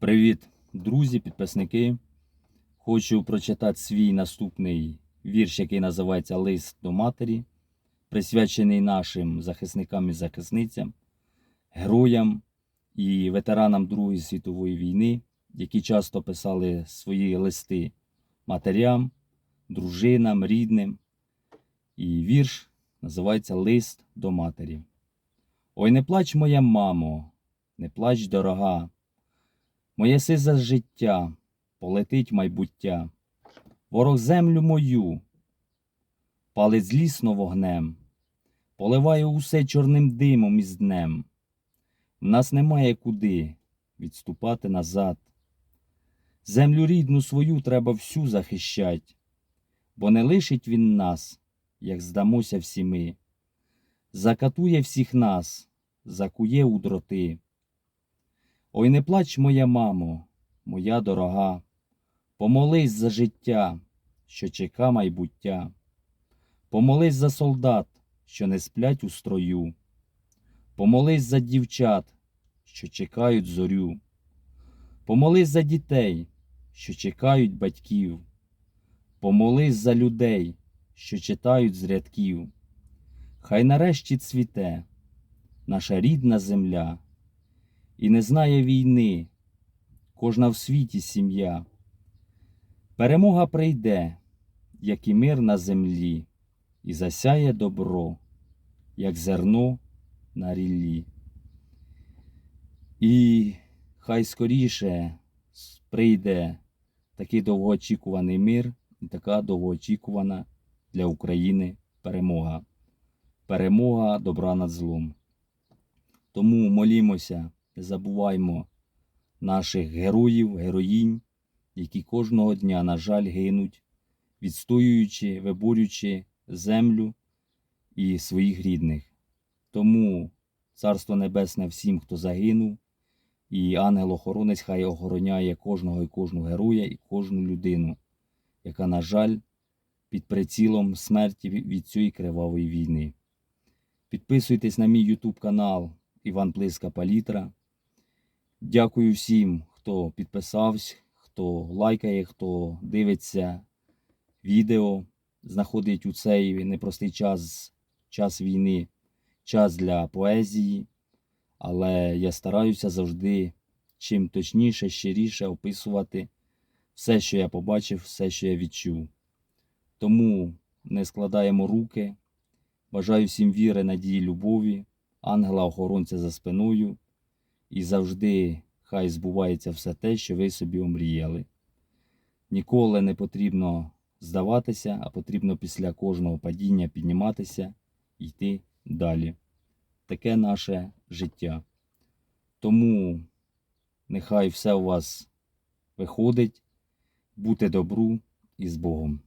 Привіт, друзі, підписники. Хочу прочитати свій наступний вірш, який називається Лист до матері, присвячений нашим захисникам і захисницям, героям і ветеранам Другої світової війни, які часто писали свої листи матерям, дружинам, рідним. І вірш називається Лист до матері. Ой, не плач, моя мамо, не плач, дорога. Моє сизе життя полетить майбуття, ворог землю мою, палить злісно вогнем, поливає усе чорним димом із днем. В нас немає куди відступати назад. Землю рідну свою треба всю захищать, бо не лишить він нас, як здамося всі ми. Закатує всіх нас, закує у дроти. Ой, не плач, моя мамо, моя дорога, помолись за життя, що чека майбуття, помолись за солдат, що не сплять у строю, помолись за дівчат, що чекають зорю, помолись за дітей, що чекають батьків, помолись за людей, що читають з рядків. Хай нарешті цвіте наша рідна земля і не знає війни, кожна в світі сім'я. Перемога прийде, як і мир на землі, і засяє добро, як зерно на ріллі. І хай скоріше прийде такий довгоочікуваний мир і така довгоочікувана для України перемога. Перемога добра над злом. Тому молімося, не забуваймо наших героїв, героїнь, які кожного дня, на жаль, гинуть, відстоюючи, виборюючи землю і своїх рідних. Тому Царство Небесне всім, хто загинув, і ангел-охоронець хай охороняє кожного і кожну героя і кожну людину, яка, на жаль, під прицілом смерті від цієї кривавої війни. Підписуйтесь на мій YouTube канал Іван Плиска Палітра. Дякую всім, хто підписався, хто лайкає, хто дивиться відео, знаходить у цей непростий час, час війни, час для поезії. Але я стараюся завжди чим точніше, щиріше описувати все, що я побачив, все, що я відчув. Тому не складаємо руки. Бажаю всім віри, надії, любові, ангела-охоронця за спиною, і завжди хай збувається все те, що ви собі омріяли. Ніколи не потрібно здаватися, а потрібно після кожного падіння підніматися і йти далі. Таке наше життя. Тому нехай все у вас виходить, будьте добру і з Богом.